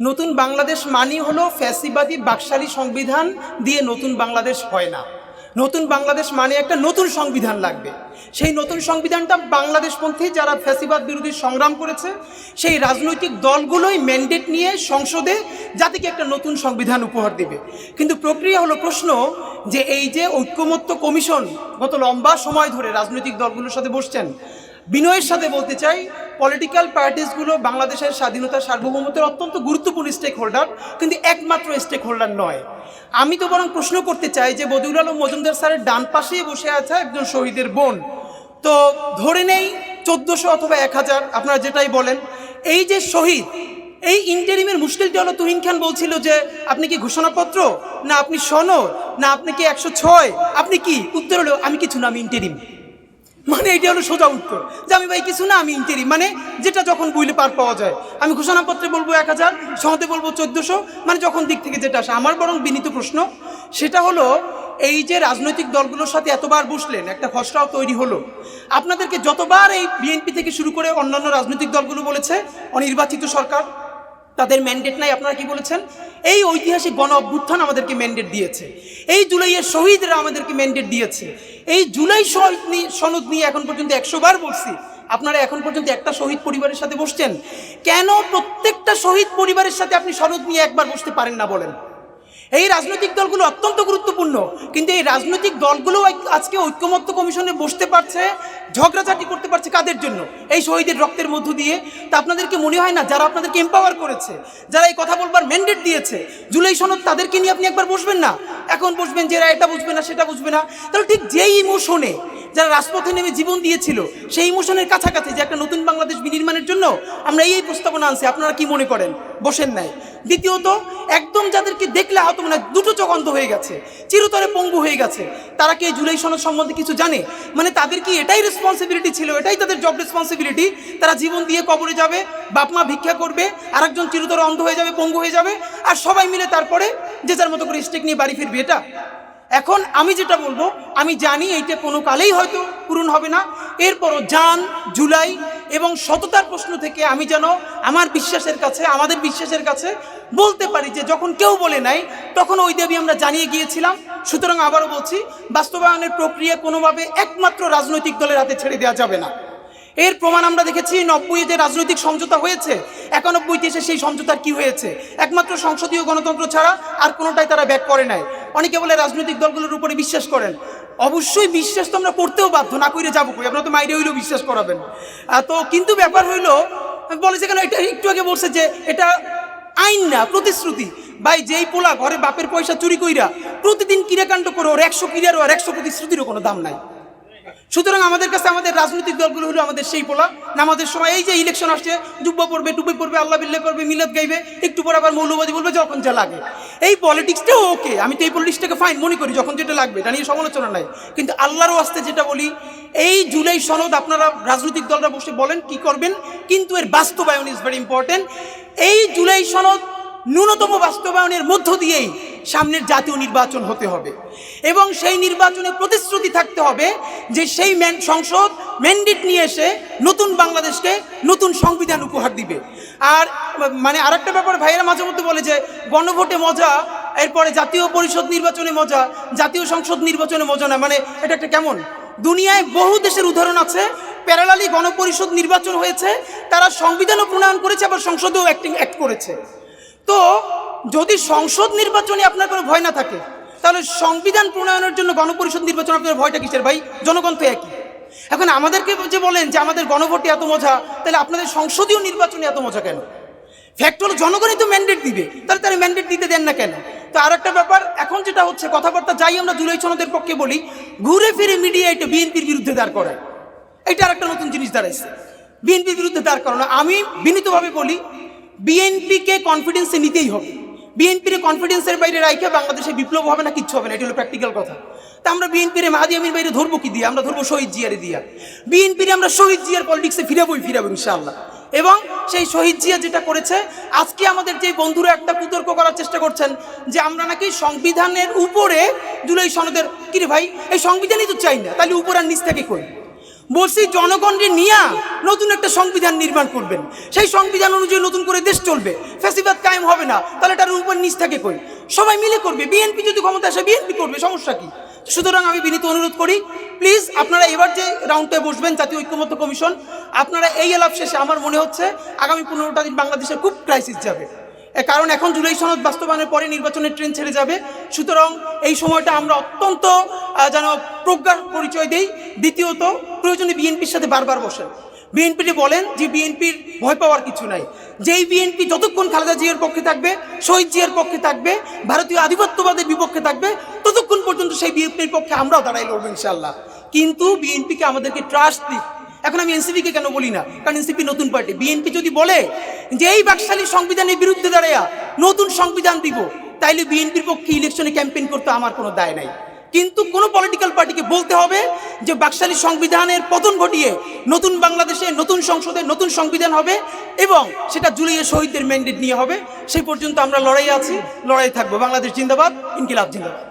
নতুন বাংলাদেশ মানি হলো ফ্যাসিবাদী বাকশালী সংবিধান দিয়ে নতুন বাংলাদেশ হয় না। নতুন বাংলাদেশ মানে একটা নতুন সংবিধান লাগবে। সেই নতুন সংবিধানটা বাংলাদেশপন্থী যারা ফ্যাসিবাদ বিরোধী সংগ্রাম করেছে, সেই রাজনৈতিক দলগুলোই ম্যান্ডেট নিয়ে সংসদে জাতিকে একটা নতুন সংবিধান উপহার দেবে। কিন্তু প্রক্রিয়া হলো প্রশ্ন যে এই যে ঐক্যমত্য কমিশন গত লম্বা সময় ধরে রাজনৈতিক দলগুলোর সাথে বসছেন বিনয়ের সাথে বলতে চাই পলিটিক্যাল পার্টিসগুলো বাংলাদেশের স্বাধীনতা সার্বভৌমত্বের অত্যন্ত গুরুত্বপূর্ণ স্টেক হোল্ডার কিন্তু একমাত্র স্টেক হোল্ডার নয়। আমি তো বরং প্রশ্ন করতে চাই যে বদিউল আলম মজুমদার স্যারের ডান পাশেই বসে আছে একজন শহীদের বোন। তো ধরে নেই চোদ্দোশো অথবা এক হাজার, আপনারা যেটাই বলেন। এই যে শহীদ, এই ইন্টারিমের মুশকিলটি হলো তুহিন খান বলছিল যে, আপনি কি ঘোষণাপত্র? না, আপনি সনদ? না, আপনি কি একশো ছয়? আপনি কি? উত্তর হলো, আমি কিছু না, আমি ইন্টারিম মানে এটা হলো সোজা উত্তর। যে আমি ভাই কিছু না, আমি ইন্টেরি মানে যেটা যখন বইলে পার পাওয়া যায়। আমি ঘোষণাপত্রে বলব এক হাজার সহতে বলব চোদ্দোশো। মানে যখন দিক থেকে যেটা আসে, আমার বরং বিনীত প্রশ্ন, সেটা হলো এই যে রাজনৈতিক দলগুলোর সাথে এতবার বসলেন, একটা খসড়াও তৈরি হলো। আপনাদেরকে যতবার এই বিএনপি থেকে শুরু করে অন্যান্য রাজনৈতিক দলগুলো বলেছে, অনির্বাচিত সরকার, তাদের ম্যান্ডেট নাই, আপনারা কি বলেছেন? এই ঐতিহাসিক গণ অভ্যুত্থান আমাদেরকে ম্যান্ডেট দিয়েছে। এই জুলাইয়ের শহীদরা আমাদেরকে ম্যান্ডেট দিয়েছে। এই জুলাই শহীদ নিয়ে- সনদ নিয়ে এখন পর্যন্ত একশো বার বলছি। আপনারা এখন পর্যন্ত একটা শহীদ পরিবারের সাথে বসছেন। কেন প্রত্যেকটা শহীদ পরিবারের সাথে আপনি সনদ নিয়ে একবার বসতে পারেন না বলেন? এই রাজনৈতিক দলগুলো অত্যন্ত গুরুত্বপূর্ণ। কিন্তু এই রাজনৈতিক দলগুলো আজকে ঐক্যমত্য কমিশনে বসতে পারছে, ঝগড়াঝাটি করতে পারছে কাদের জন্য? এই শহীদের রক্তের মধ্য দিয়ে। তা আপনাদেরকে মনে হয় না? যারা আপনাদেরকে এম্পাওয়ার করেছে, যারা এই কথা বলবার ম্যান্ডেট দিয়েছে, জুলাই সনদ তাদেরকে নিয়ে আপনি একবার বসবেন না? এখন বসবেন যে এরা এটা বুঝবে না, সেটা বুঝবে না। তাহলে ঠিক যেই ইমোশনে যারা রাজপথে নেমে জীবন দিয়েছিল, সেই ইমোশনের কাছাকাছি যে একটা নতুন বাংলাদেশ বিনির্মাণের জন্য আমরা এই প্রস্তাবনা আনছি, আপনারা কি মনে করেন? বসেন নাই। দ্বিতীয়ত, একদম যাদেরকে দেখলে আহত মনে দুটো চোখ অন্ধ হয়ে গেছে, চিরতরে পঙ্গু হয়ে গেছে। তারা কি জুলাই সনদ সম্বন্ধে কিছু জানে? মানে তাদের কি এটাই রেসপন্সিবিলিটি ছিল, এটাই তাদের জব রেসপন্সিবিলিটি তারা জীবন দিয়ে কবরে যাবে, বাপ মা ভিক্ষা করবে, আরেকজন চিরতরে অন্ধ হয়ে যাবে, পঙ্গু হয়ে যাবে, আর সবাই মিলে তারপরে যে যার মতো করে স্টেক নিয়ে বাড়ি ফিরবে এটা। এখন আমি যেটা বলব, আমি জানি এইটা কোনো কালেই হয়তো পূরণ হবে না। এরপরও জান, জুলাই এবং সততার প্রশ্ন থেকে আমি যেন আমার বিশ্বাসের কাছে, আমাদের বিশ্বাসের কাছে বলতে পারি যে যখন কেউ বলে নাই, তখন ওই দেবী আমরা জানিয়ে গিয়েছিলাম। সুতরাং আবারও বলছি, বাস্তবায়নের প্রক্রিয়া কোনোভাবে একমাত্র রাজনৈতিক দলের হাতে ছেড়ে দেওয়া যাবে না। এর প্রমাণ আমরা দেখেছি নব্বই যে রাজনৈতিক সমঝোতা হয়েছে, একানব্বইতে এসে সেই সমঝোতার কি হয়েছে? একমাত্র সংসদীয় গণতন্ত্র ছাড়া আর কোনোটাই তারা ব্যাক করে নাই। অনেকে বলে রাজনৈতিক দলগুলোর উপরে বিশ্বাস করেন। অবশ্যই বিশ্বাস তো আমরা করতেও বাধ্য, না করে যাব কই? আপনারা তো মাইরে হইলেও বিশ্বাস করাবেন। তো কিন্তু ব্যাপার হইল, বলে যে কেন এটা একটু আগে বলছে যে এটা আইন না, প্রতিশ্রুতি। ভাই, যেই পোলা ঘরে বাপের পয়সা চুরি কইরা প্রতিদিন কিরাকাণ্ড করে ওর একশো কিরারও ওর একশো প্রতিশ্রুতিরও কোনো দাম নাই। সুতরাং আমাদের কাছে আমাদের রাজনৈতিক দলগুলো হলো আমাদের সেই পোলা। নামাজের সময় এই যে ইলেকশন আসছে জুব্বা পড়বে টুপি পড়বে, আল্লাহ বিল্লা করবে, মিলাদ গাইবে, একটু পরে আবার মৌলবাদী বলবে, যখন যা লাগে। এই পলিটিক্সটাও ওকে আমি তো এই পলিটিক্সটাকে ফাইন মনে করি, যখন যেটা লাগবে, এটা নিয়ে সমালোচনা নাই। কিন্তু আল্লাহরও আসতে যেটা বলি, এই জুলাই সনদ আপনারা রাজনৈতিক দলরা বসে বলেন, কি করবেন? কিন্তু এর বাস্তবায়ন ইজ ভেরি ইম্পর্টেন্ট এই জুলাই সনদ ন্যূনতম বাস্তবায়নের মধ্য দিয়েই সামনের জাতীয় নির্বাচন হতে হবে। এবং সেই নির্বাচনে প্রতিশ্রুতি থাকতে হবে যে সেই সংসদ ম্যান্ডেট নিয়ে এসে নতুন বাংলাদেশকে নতুন সংবিধান উপহার দিবে। আর মানে আরেকটা ব্যাপার ভাইয়েরা মাঝে মধ্যে বলে যে, গণভোটে মজা, এরপরে জাতীয় পরিষদ নির্বাচনে মজা, জাতীয় সংসদ নির্বাচনে মজা না। মানে এটা একটা কেমন? দুনিয়ায় বহু দেশের উদাহরণ আছে, প্যারালালি গণপরিষদ নির্বাচন হয়েছে, তারা সংবিধানও প্রণয়ন করেছে, আবার সংসদেও অ্যাক্টিং, অ্যাক্ট করেছে। যদি সংসদ নির্বাচনে আপনার কোনো ভয় না থাকে, তাহলে সংবিধান প্রণয়নের জন্য গণপরিষদ নির্বাচন আপনার ভয়টা কিসের ভাই? জনগণ তো একই। এখন আমাদেরকে যে বলেন যে আমাদের গণভোটে এত মজা, তাহলে আপনাদের সংসদীয় নির্বাচনে এত মজা কেন? ফ্যাক্ট হলো জনগণই তো ম্যান্ডেট দিবে, তাহলে তারা ম্যান্ডেট দিতে দেন না কেন? তো আর একটা ব্যাপার, এখন যেটা হচ্ছে, কথাবার্তা যাই আমরা জুলাই সনদের পক্ষে বলি, ঘুরে ফিরে মিডিয়া এটা বিএনপির বিরুদ্ধে দাঁড় করায়। এটা আর একটা নতুন জিনিস দাঁড়াইছে। বিএনপির বিরুদ্ধে দাঁড় করানো, আমি বিনীতভাবে বলি, বিএনপিকে কনফিডেন্সে নিতেই হবে। বিএনপির কনফিডেন্সের বাইরে রাইখে বাংলাদেশে বিপ্লব হবে না, কিচ্ছু হবে না, এটা হলো প্র্যাকটিক্যাল কথা। তা আমরা বিএনপির মাহাদি আমির বাইরে ধরবো কি দিয়ে? আমরা ধরবো শহীদ জিয়ারে দিয়া। বিএনপির আমরা শহীদ জিয়ার পলিটিক্সে ফিরাবোই ফিরাবো ইনশাআল্লাহ। এবং সেই শহীদ জিয়া যেটা করেছে, আজকে আমাদের যে বন্ধুরা একটা কুতর্ক করার চেষ্টা করছেন, যে আমরা নাকি সংবিধানের উপরে জুলাই সনদের, কিরে ভাই, এই সংবিধানই তো চাই না, তাহলে উপর আর নিচ থেকে কই? বলছি জনগণকে নিয়ে নতুন একটা সংবিধান নির্মাণ করবেন। সেই সংবিধান অনুযায়ী নতুন করে দেশ চলবে। ফ্যাসিবাদ কায়েম হবে না। তাহলে এটার উপর নিচ থাকে কই? সবাই মিলে করবে। বিএনপি যদি ক্ষমতা আসে, বিএনপি করবে। সমস্যা কি? সুতরাং আমি বিনীত অনুরোধ করি, প্লিজ আপনারা এবার যে রাউন্ডে বসবেন, জাতীয় ঐক্যমত্য কমিশন, আপনারা এই এলাপ শেষে আমার মনে হচ্ছে আগামী পনেরোটা দিন বাংলাদেশে খুব ক্রাইসিস যাবে। কারণ এখন জুলাই সনদ বাস্তবায়নের পরে নির্বাচনের ট্রেন ছেড়ে যাবে। সুতরাং এই সময়টা আমরা অত্যন্ত যেন প্রজ্ঞার পরিচয় দেই। দ্বিতীয়ত, প্রয়োজনে বিএনপির সাথে বারবার বসেন। বিএনপিটি বলেন যে বিএনপির ভয় পাওয়ার কিছু নাই। যেই বিএনপি যতক্ষণ খালেদা জিয়ার পক্ষে থাকবে, শহীদ জিয়ার পক্ষে থাকবে, ভারতীয় আধিপত্যবাদের বিপক্ষে থাকবে, ততক্ষণ পর্যন্ত সেই বিএনপির পক্ষে আমরাও দাঁড়াই লড়বো ইনশাল্লাহ কিন্তু বিএনপিকে আমাদেরকে ট্রাস্ট দিক। এখন আমি এনসিপিকে কেন বলি না? কারণ এনসিপি নতুন পার্টি বিএনপি যদি বলে যে এই বাকশালী সংবিধানের বিরুদ্ধে দাঁড়াইয়া নতুন সংবিধান দিব, তাইলে বিএনপির পক্ষে ইলেকশনে ক্যাম্পেইন করতে আমার কোনো দায় নাই। কিন্তু কোনো পলিটিক্যাল পার্টিকে বলতে হবে যে বাকশালী সংবিধানের পতন ঘটিয়ে নতুন বাংলাদেশে, নতুন সংসদে নতুন সংবিধান হবে এবং সেটা জুলাইয়ের শহীদদের ম্যান্ডেট নিয়ে হবে। সেই পর্যন্ত আমরা লড়াই আছি লড়াই থাকব। বাংলাদেশ জিন্দাবাদ, ইনকিলাব জিন্দাবাদ।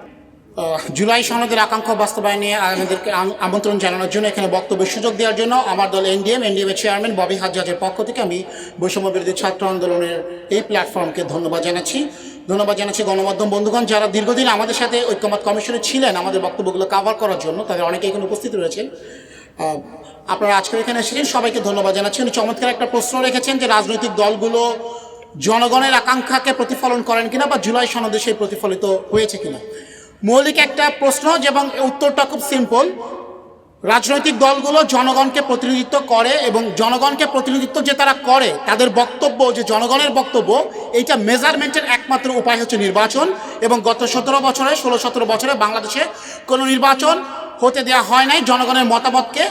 জুলাই সনদের আকাঙ্ক্ষা বাস্তবায়নে আমাদেরকে আমন্ত্রণ জানানোর জন্য এখানে বক্তব্যের সুযোগ দেওয়ার জন্য আমার দল এনডিএম এনডিএম এর চেয়ারম্যান ববি হাজ্জাজের পক্ষ থেকে আমি বৈষম্য বিরোধী ছাত্র আন্দোলনের এই প্ল্যাটফর্মকে ধন্যবাদ জানাচ্ছি। ধন্যবাদ জানাচ্ছি গণমাধ্যম বন্ধুগণ, যারা দীর্ঘদিন আমাদের সাথে ঐক্যমত কমিশনে ছিলেন আমাদের বক্তব্যগুলো কাভার করার জন্য, তাদের অনেকে এখানে উপস্থিত রয়েছেন। আপনারা আজকে এখানে এসেছেন, সবাইকে ধন্যবাদ জানাচ্ছি। উনি চমৎকার একটা প্রশ্ন রেখেছেন যে রাজনৈতিক দলগুলো জনগণের আকাঙ্ক্ষাকে প্রতিফলন করেন কিনা বা জুলাই সনদে সেই প্রতিফলিত হয়েছে কিনা। মৌলিক একটা প্রশ্ন এবং উত্তরটা খুব সিম্পল রাজনৈতিক দলগুলো জনগণকে প্রতিনিধিত্ব করে এবং জনগণকে প্রতিনিধিত্ব যে তারা করে, তাদের বক্তব্য, যে জনগণের বক্তব্য, এইটা মেজারমেন্টের একমাত্র উপায় হচ্ছে নির্বাচন এবং গত সতেরো বছরে, ষোলো সতেরো বছরে বাংলাদেশে কোনো নির্বাচন হতে দেওয়া হয় নাই, জনগণের মতামতকে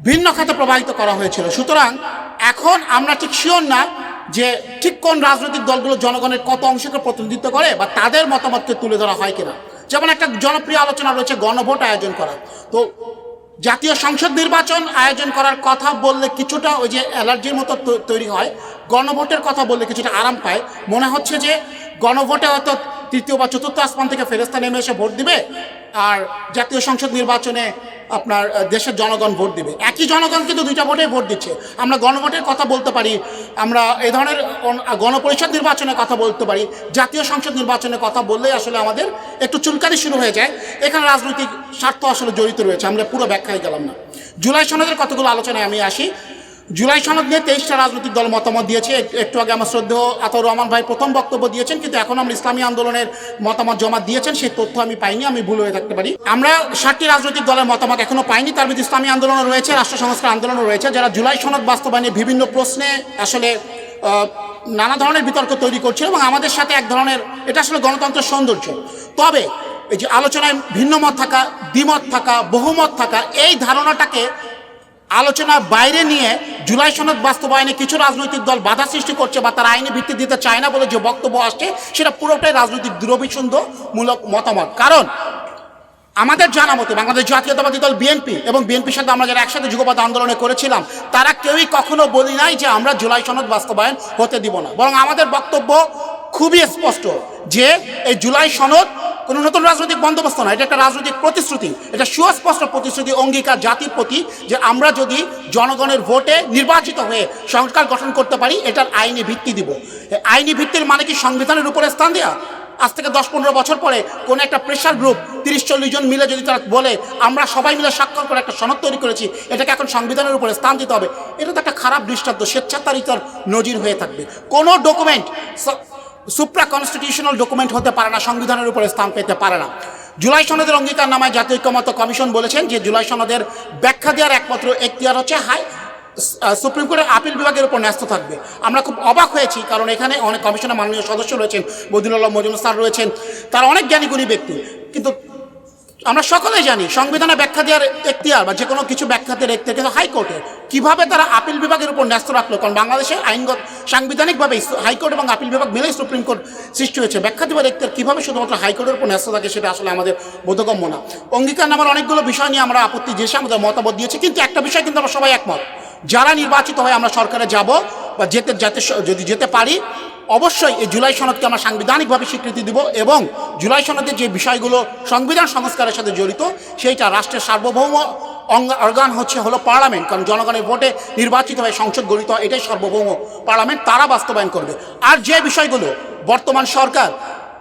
ভিন্ন খাতে প্রবাহিত করা হয়েছিল। সুতরাং এখন আমরা ঠিক শিওর না যে ঠিক কোন রাজনৈতিক দলগুলো জনগণের কত অংশকে প্রতিনিধিত্ব করে বা তাদের মতামতকে তুলে ধরা হয় কিনা। যেমন একটা জনপ্রিয় আলোচনা রয়েছে গণভোট আয়োজন করা তো জাতীয় সংসদ নির্বাচন আয়োজন করার কথা বললে কিছুটা ওই যে অ্যালার্জির মতো তৈরি হয়। গণভোটের কথা বললে কিছুটা আরাম পায়। মনে হচ্ছে যে গণভোটে হয়তো তৃতীয় বা চতুর্থ আসমান থেকে ফেরেস্তা নেমে এসে ভোট দিবে আর জাতীয় সংসদ নির্বাচনে আপনার দেশের জনগণ ভোট দিবে। একই জনগণ কিন্তু দুইটা ভোটে ভোট দিচ্ছে। আমরা গণভোটের কথা বলতে পারি, আমরা এই ধরনের গণপরিষদ নির্বাচনের কথা বলতে পারি, জাতীয় সংসদ নির্বাচনের কথা বললেই আসলে আমাদের একটু চুলকানি শুরু হয়ে যায়। এখানে রাজনৈতিক স্বার্থ আসলে জড়িত রয়েছে, আমরা পুরো ব্যাখ্যায় গেলাম না। জুলাই সনদের কতগুলো আলোচনায় আমি আসি জুলাই সনদ নিয়ে তেইশটা রাজনৈতিক দল মতামত দিয়েছে। একটু আগে আমার শ্রদ্ধেয় আতর রহমান ভাই প্রথম বক্তব্য দিয়েছেন, কিন্তু এখন আমরা ইসলামী আন্দোলনের মতামত জমা দিয়েছেন, সেই তথ্য আমি পাইনি, আমি ভুল হয়ে থাকতে পারি। আমরা ষাটটি রাজনৈতিক দলের মতামত এখনও পাইনি, তার মধ্যে ইসলামী আন্দোলনও রয়েছে, রাষ্ট্র সংস্কার আন্দোলনও রয়েছে। যারা জুলাই সনদ বাস্তবায়নে বিভিন্ন প্রশ্নে আসলে নানা ধরনের বিতর্ক তৈরি করছিল এবং আমাদের সাথে এক ধরনের, এটা আসলে গণতন্ত্রের সৌন্দর্য। তবে এই যে আলোচনায় ভিন্ন মত থাকা, দ্বিমত থাকা, বহুমত থাকা, এই ধারণাটাকে আলোচনার বাইরে নিয়ে জুলাই সনদ বাস্তবায়নে কিছু রাজনৈতিক দল বাধা সৃষ্টি করছে বা তারা আইনি ভিত্তি দিতে চায় না বলে যে বক্তব্য আসছে, সেটা পুরোটাই রাজনৈতিক দুরভিসন্ধমূলক মতামত। কারণ আমাদের জানা মতে বাংলাদেশ জাতীয়তাবাদী দল বিএনপি এবং বিএনপির সাথে আমরা যারা একসাথে যুগপথ আন্দোলনে করেছিলাম, তারা কেউই কখনো বলি নাই যে আমরা জুলাই সনদ বাস্তবায়ন হতে দিব না। বরং আমাদের বক্তব্য খুবই স্পষ্ট যে এই জুলাই সনদ কোনো নতুন রাজনৈতিক বন্দোবস্ত না, এটা একটা রাজনৈতিক প্রতিশ্রুতি। এটা সুস্পষ্ট প্রতিশ্রুতি, অঙ্গীকার জাতির প্রতি যে আমরা যদি জনগণের ভোটে নির্বাচিত হয়ে সংস্কার গঠন করতে পারি, এটার আইনি ভিত্তি দিব। আইনি ভিত্তির মানে কি সংবিধানের উপরে স্থান দেওয়া আজ থেকে দশ পনেরো বছর পরে কোনো একটা প্রেশার গ্রুপ তিরিশ চল্লিশ জন মিলে যদি তারা বলে, আমরা সবাই মিলে স্বাক্ষর করে একটা সনদ তৈরি করেছি, এটাকে এখন সংবিধানের উপরে স্থান দিতে হবে, এটা তো একটা খারাপ দৃষ্টান্ত, স্বেচ্ছাচারিতার নজির হয়ে থাকবে। কোনো ডকুমেন্ট সুপ্রা কনস্টিটিউশনাল ডকুমেন্ট হতে পারে না, সংবিধানের উপরে স্থান পেতে পারে না। জুলাই সনদের অঙ্গীকার নামায় জাতীয় ঐক্যমত কমিশন বলেছেন যে জুলাই সনদের ব্যাখ্যা দেওয়ার একমাত্র এখতিয়ার হচ্ছে হাই সুপ্রিম কোর্টের আপিল বিভাগের উপর ন্যস্ত থাকবে। আমরা খুব অবাক হয়েছি, কারণ এখানে অনেক কমিশনের মাননীয় সদস্য রয়েছেন বদিনুল্লাহ মজুমুল স্যার রয়েছেন, তারা অনেক জ্ঞানীগুণী ব্যক্তি। কিন্তু আমরা সকলে জানি, সংবিধানে ব্যাখ্যা দেওয়ার এখতিয়ার বা যে কোনো কিছু ব্যাখ্যা ব্যাখ্যাতে রেখতে কিন্তু হাইকোর্টের কীভাবে তারা আপিল বিভাগের উপর ন্যস্ত রাখল? কারণ বাংলাদেশে আইনগত, সাংবিধানিকভাবে হাইকোর্ট এবং আপিল বিভাগ মিলেই সুপ্রিম কোর্ট সৃষ্টি হয়েছে। ব্যাখ্যা দেওয়ার এখতিয়ার কীভাবে শুধুমাত্র হাইকোর্টের উপর ন্যস্ত থাকে সেটা আসলে আমাদের বোধগম্য না। অঙ্গীকার নামার অনেকগুলো বিষয় নিয়ে আমরা আপত্তি দিয়েছি আমাদের মতামত দিয়েছি, কিন্তু একটা বিষয় কিন্তু আমরা সবাই একমত। যারা নির্বাচিত হয় আমরা সরকারে যাব বা যেতে, যাতে যদি যেতে পারি অবশ্যই এই জুলাই সনদকে আমরা সাংবিধানিকভাবে স্বীকৃতি দেব এবং জুলাই সনদের যে বিষয়গুলো সংবিধান সংস্কারের সাথে জড়িত, সেইটা রাষ্ট্রের সার্বভৌম অঙ্গ অর্গান হচ্ছে হলো পার্লামেন্ট, কারণ জনগণের ভোটে নির্বাচিত হয় সংসদ গঠিত হয়, এটাই সার্বভৌম পার্লামেন্ট, তারা বাস্তবায়ন করবে। আর যে বিষয়গুলো, বর্তমান সরকার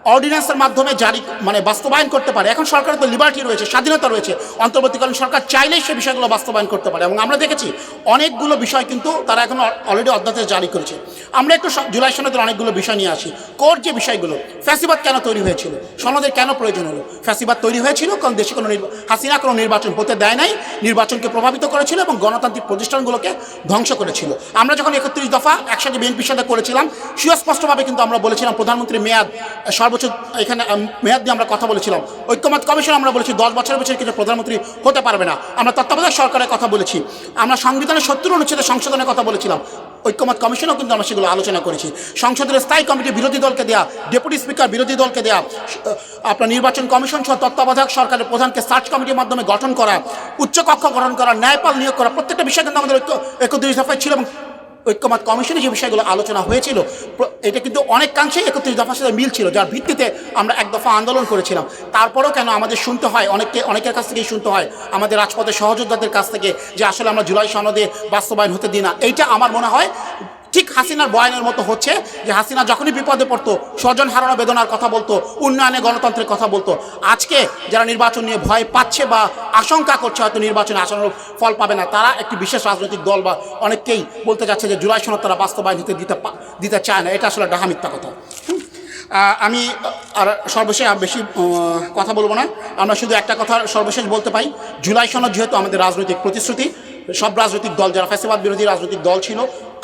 অর্ডিন্যান্সের মাধ্যমে জারি মানে বাস্তবায়ন করতে পারে। এখন সরকারের তো লিবার্টি রয়েছে স্বাধীনতা রয়েছে। অন্তর্বর্তীকালীন সরকার চাইলেই সে বিষয়গুলো বাস্তবায়ন করতে পারে। এবং আমরা দেখেছি অনেকগুলো বিষয় কিন্তু তারা এখন অলরেডি অধ্যাদেশ জারি করেছে। আমরা একটু জুলাই সনদের অনেকগুলো বিষয় নিয়ে আসি। কোর যে বিষয়গুলো ফ্যাসিবাদ কেন তৈরি হয়েছিল? সনদের কেন প্রয়োজন হলো? ফ্যাসিবাদ তৈরি হয়েছিল কারণ দেশে কোনো হাসিনা কোনো নির্বাচন হতে দেয় নাই নির্বাচনকে প্রভাবিত করেছিল এবং গণতান্ত্রিক প্রতিষ্ঠানগুলোকে ধ্বংস করেছিল। আমরা যখন একত্রিশ দফা একসাথে বিএনপির সাথে করেছিলাম সুস্পষ্টভাবে কিন্তু আমরা বলেছিলাম প্রধানমন্ত্রী মেয়াদ আহ, সর্বোচ্চ এখানে মেয়াদ দিয়ে আমরা কথা বলেছিলাম। ঐক্যমত কমিশন আমরা বলেছি, দশ বছরের বছর কিছু প্রধানমন্ত্রী হতে পারবে না। আমরা তত্ত্বাবধায়ক সরকারের কথা বলেছি। আমরা সংবিধানের সত্তর অনুচ্ছেদে সংশোধনের কথা বলেছিলাম। ঐক্যমত কমিশনও কিন্তু আমরা সেগুলো আলোচনা করেছি। সংসদের স্থায়ী কমিটি বিরোধী দলকে দেয়া, ডেপুটি স্পিকার বিরোধী দলকে দেয়া আপনার নির্বাচন কমিশন সহ তত্ত্বাবধায়ক সরকারের প্রধানকে সার্চ কমিটির মাধ্যমে গঠন করা, উচ্চকক্ষ গঠন করা, ন্যায়পাল নিয়োগ করা, প্রত্যেকটা বিষয় কিন্তু আমাদের ঐক্য একত্রিশ দফায় ছিল এবং ঐক্যমত কমিশনে যে বিষয়গুলো আলোচনা হয়েছিল এটা কিন্তু অনেকাংশেই একত্রিশ দফার সাথে মিল ছিল, যার ভিত্তিতে আমরা এক দফা আন্দোলন করেছিলাম। তারপরেও কেন আমাদের শুনতে হয়, অনেককে, অনেকের কাছ থেকেই শুনতে হয়, আমাদের রাজপথের সহযোদ্ধাদের কাছ থেকে যে আসলে আমরা জুলাই সনদে বাস্তবায়ন হতে দিই না, এইটা আমার মনে হয় ঠিক হাসিনার বয়ানের মতো হচ্ছে যে হাসিনা যখনই বিপদে পড়তো, স্বজন হারানো বেদনার কথা বলতো, উন্নয়নে গণতন্ত্রের কথা বলতো। আজকে যারা নির্বাচন নিয়ে ভয় পাচ্ছে বা আশঙ্কা করছে হয়তো নির্বাচনে আসানোর ফল পাবে না, তারা একটি বিশেষ রাজনৈতিক দল বা অনেকেই বলতে যাচ্ছে যে জুলাই সনদ তারা বাস্তবায়ন হতে দিতে দিতে চায় না। এটা আসলে ডাহা মিথ্যা কথা। আমি আর সর্বশেষ বেশি কথা বলব না। আমরা শুধু একটা কথা সর্বশেষ বলতে পাই, জুলাই সনদ যেহেতু আমাদের রাজনৈতিক প্রতিশ্রুতি, সব রাজনৈতিক দল, যারা ফ্যাসিবাদ বিরোধী রাজনৈতিক দল ছিল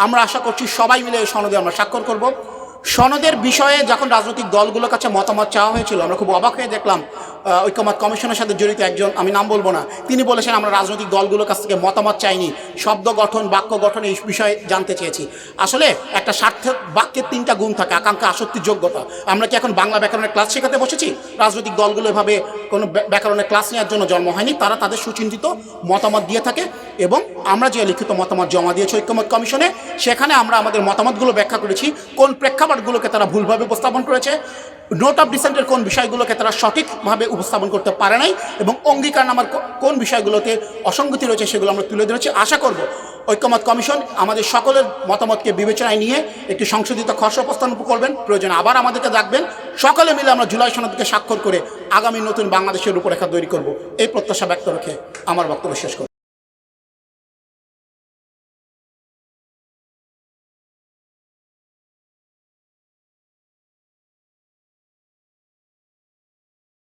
আমরা আশা করছি সবাই মিলে এই সনদে আমরা স্বাক্ষর করব। সনদের বিষয়ে যখন রাজনৈতিক দলগুলোর কাছে মতামত চাওয়া হয়েছিল, আমরা খুব অবাক হয়ে দেখলাম ঐক্যমত কমিশনের সাথে জড়িত একজন, আমি নাম বলব না, তিনি বলেছেন, আমরা রাজনৈতিক দলগুলোর কাছ থেকে মতামত চাইনি, শব্দ গঠন, বাক্য গঠন এই বিষয়ে জানতে চেয়েছি। আসলে একটা সার্থক বাক্যের তিনটা গুণ থাকে, আকাঙ্ক্ষা, আসক্তি, যোগ্যতা। আমরা কি এখন বাংলা ব্যাকরণের ক্লাস শেখাতে বসেছি? রাজনৈতিক দলগুলো এভাবে কোনো ব্য- ব্যাকরণের ক্লাস নেওয়ার জন্য জন্ম হয়নি, তারা তাদের সুচিন্তিত মতামত দিয়ে থাকে এবং আমরা যে লিখিত মতামত জমা দিয়েছি ঐক্যমত কমিশনে, সেখানে আমরা আমাদের মতামতগুলো ব্যাখ্যা করেছি, কোন প্রেক্ষাপটগুলোকে তারা ভুলভাবে উপস্থাপন করেছে নোট অফ ডিসেন্টের কোন বিষয়গুলোকে তারা সঠিকভাবে উপস্থাপন করতে পারে নাই এবং অঙ্গীকারনামার কোন বিষয়গুলোতে অসঙ্গতি রয়েছে সেগুলো আমরা তুলে ধরেছি। আশা করব ঐক্যমত কমিশন আমাদের সকলের মতামতকে বিবেচনায় নিয়ে একটি সংশোধিত খসড়া উপস্থাপন করবেন। প্রয়োজনে আবার আমাদেরকে ডাকবেন। সকলে মিলে আমরা জুলাই সনদকে স্বাক্ষর করে আগামী নতুন বাংলাদেশের রূপরেখা তৈরি করব। এই প্রত্যাশা ব্যক্ত রেখে আমার বক্তব্য শেষ করব